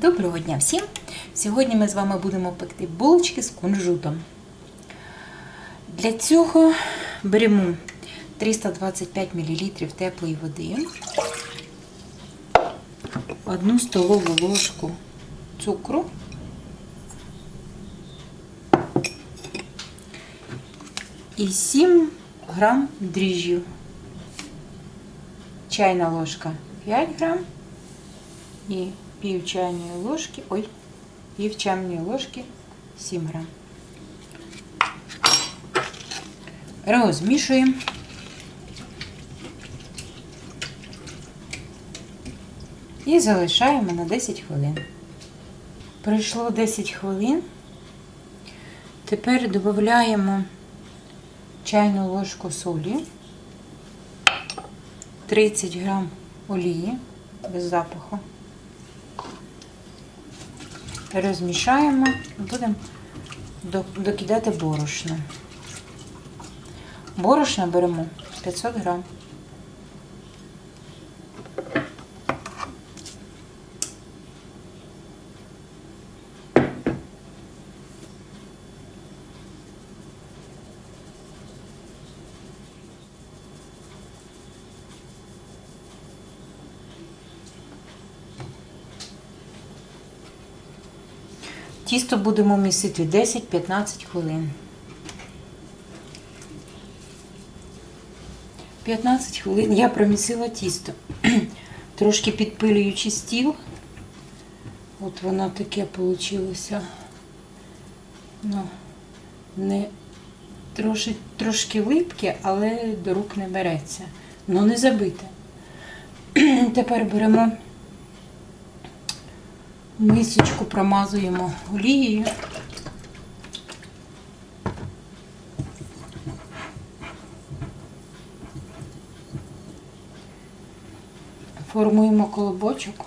Доброго дня всім! Сьогодні ми з вами будемо пекти булочки з кунжутом. Для цього беремо 325 мл теплої води, 1 столову ложку цукру, і 7 грам дріжджів, чайна ложка 5 грам і пів чайної ложки, ой, пів чайної ложки 7 грам. Розмішуємо. І залишаємо на 10 хвилин. Пройшло 10 хвилин. Тепер додаємо чайну ложку солі, 30 грам олії без запаху. Розмішаємо будемо докидати борошно. Борошно беремо 500 грам. Тісто будемо місити 10-15 хвилин. 15 хвилин я промісила тісто, трошки підпилюючи стіл. От воно таке вийшло. Ну, не трошки, трошки липке, але до рук не береться. Ну не забите. Тепер беремо мисочку, промазуємо олією. Формуємо колобочок.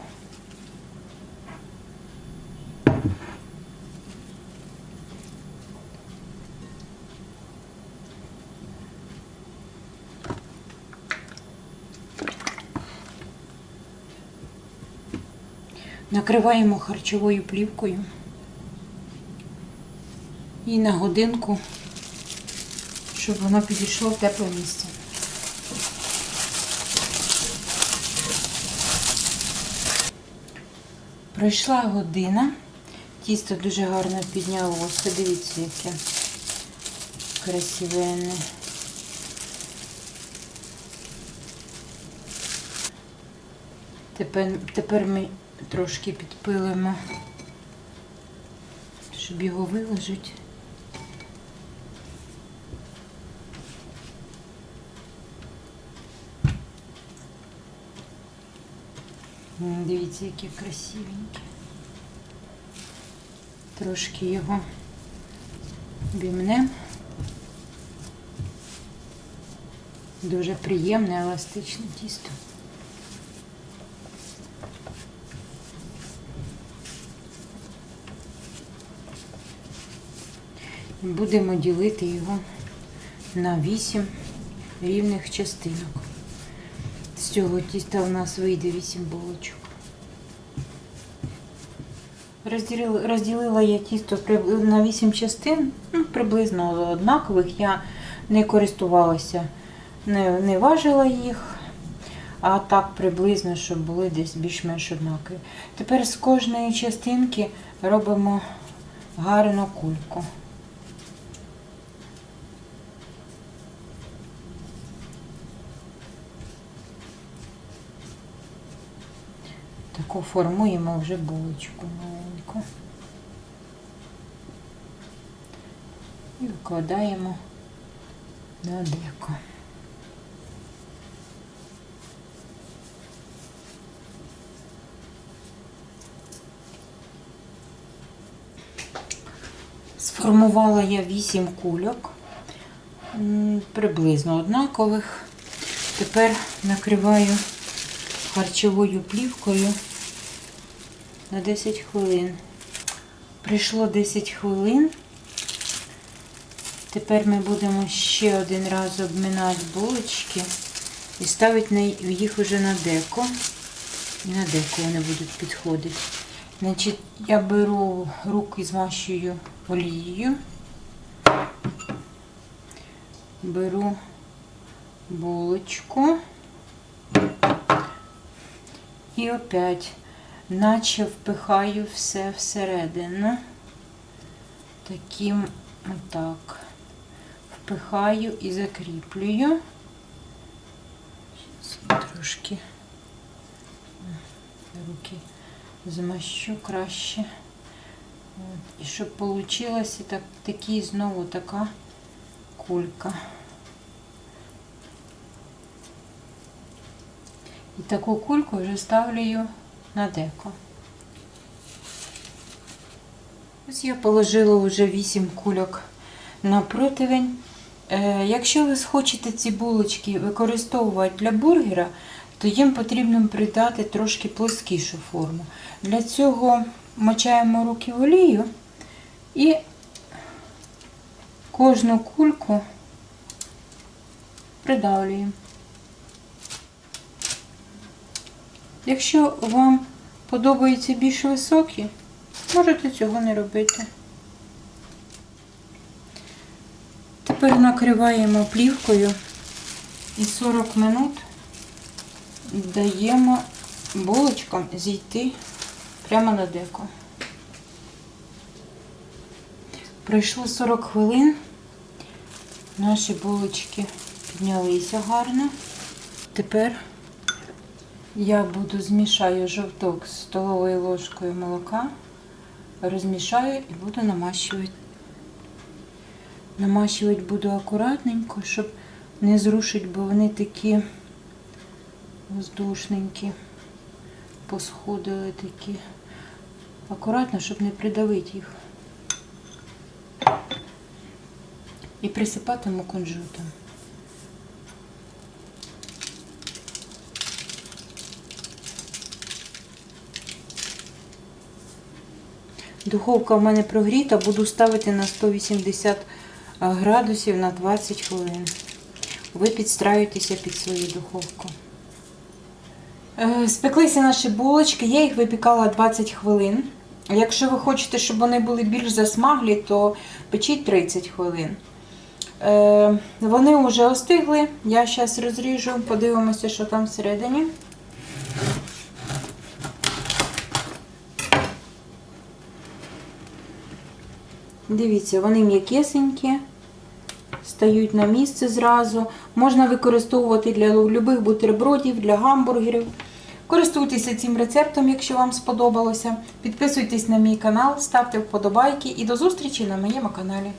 Накриваємо харчовою плівкою і на годинку, щоб воно підійшло в тепле місце. Пройшла година, тісто дуже гарно піднялося. Дивіться, яке красивенне. Тепер, тепер ми трошки підпилимо, щоб його виложити. Дивіться, яке красивеньке. Трошки його бімнем. Дуже приємне, еластичне тісто. Будемо ділити його на 8 рівних частинок. З цього тіста у нас вийде 8 булочок. Розділила, розділила я тісто на 8 частин, ну, приблизно однакових. Я не користувалася, не, не важила їх, а так приблизно, щоб були десь більш-менш однакові. Тепер з кожної частинки робимо гарну кульку. Таку формуємо вже булочку маленьку. І викладаємо на деко. Сформувала я 8 кульок, приблизно однакових. Тепер накриваю харчовою плівкою на 10 хвилин. Прийшло 10 хвилин. Тепер ми будемо ще один раз обминати булочки і ставити їх уже на деко. І на деко вони будуть підходити. Значить, я беру руки змащую олією. Беру булочку. І опять, наче впихаю все всередину. Таким отак. Впихаю і закріплюю. Трошки руки змащу краще. І щоб вийшла так, такі знову така кулька. І таку кульку вже ставлю на деко. Ось я положила вже 8 кульок на противень. Е, якщо ви хочете ці булочки використовувати для бургера, то їм потрібно придати трошки плоскішу форму. Для цього мочаємо руки в олію і кожну кульку придавлюємо. Якщо вам подобаються більш високі, можете цього не робити. Тепер накриваємо плівкою і 40 минут даємо булочкам зійти прямо на деко. Пройшло 40 хвилин. Наші булочки піднялися гарно. Тепер я буду змішаю жовток з столовою ложкою молока, розмішаю і буду намащувати. Намащувати буду акуратненько, щоб не зрушити, бо вони такі воздушненькі, посходили такі. Акуратно, щоб не придавити їх. І присипатиму кунжутом. Духовка в мене прогріта, буду ставити на 180 градусів на 20 хвилин. Ви підстраюєтеся під свою духовку. Е, Спеклися наші булочки, я їх випікала 20 хвилин. Якщо ви хочете, щоб вони були більш засмаглі, то печіть 30 хвилин. Е, Вони вже остигли. Я зараз розріжу, подивимося, що там всередині. Дивіться, вони м'якесенькі, стають на місце зразу. Можна використовувати для любих бутербродів, для гамбургерів. Користуйтеся цим рецептом, якщо вам сподобалося. Підписуйтесь на мій канал, ставте вподобайки і до зустрічі на моєму каналі.